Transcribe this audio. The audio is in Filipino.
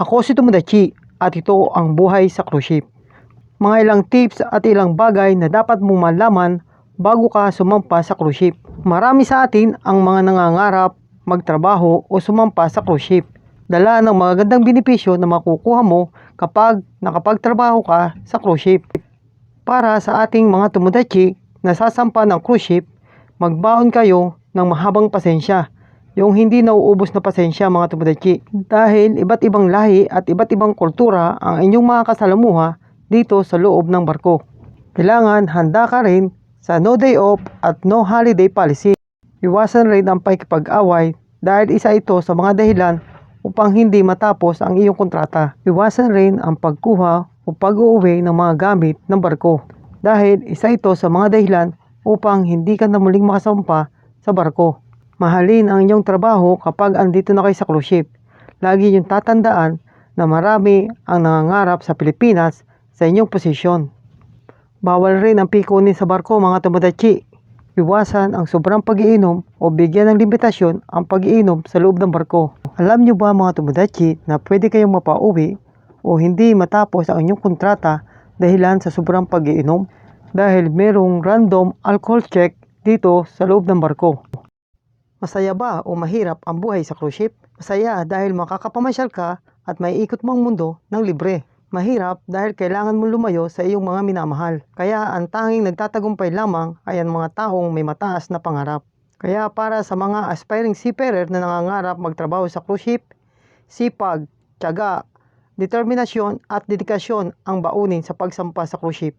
Ako si Tomodachi at ito ang buhay sa cruise ship. Mga ilang tips at ilang bagay na dapat mong malaman bago ka sumampa sa cruise ship. Marami sa atin ang mga nangangarap magtrabaho o sumampa sa cruise ship. Dala ng magagandang benepisyo na makukuha mo kapag nakapagtrabaho ka sa cruise ship. Para sa ating mga Tomodachi na sasampa ng cruise ship, magbaon kayo ng mahabang pasensya. Yung hindi nauubos na pasensya mga Tomodachi. Dahil iba't ibang lahi at iba't ibang kultura ang inyong mga kasalamuha dito sa loob ng barko. Kailangan handa ka rin sa no day off at no holiday policy. Iwasan rin ang pakikipag-away dahil isa ito sa mga dahilan upang hindi matapos ang iyong kontrata. Iwasan rin ang pagkuha o pag-uwi ng mga gamit ng barko dahil isa ito sa mga dahilan upang hindi ka na muling makasampa sa barko. Mahalin ang inyong trabaho kapag andito na kayo sa cruise ship. Lagi yung tatandaan na marami ang nangangarap sa Pilipinas sa inyong posisyon. Bawal rin ang pikunin sa barko mga Tomodachi. Iwasan ang sobrang pag-iinom o bigyan ng limitasyon ang pag-iinom sa loob ng barko. Alam nyo ba mga Tomodachi na pwede kayong mapauwi o hindi matapos ang inyong kontrata dahilan sa sobrang pag-iinom? Dahil merong random alcohol check dito sa loob ng barko. Masaya ba o mahirap ang buhay sa cruise ship? Masaya dahil makakapamasyal ka at may ikot mo ang mundo ng libre. Mahirap dahil kailangan mong lumayo sa iyong mga minamahal. Kaya ang tanging nagtatagumpay lamang ay ang mga taong may mataas na pangarap. Kaya para sa mga aspiring seafarer na nangangarap magtrabaho sa cruise ship, sipag, tiyaga, determinasyon at dedikasyon ang baunin sa pagsampa sa cruise ship.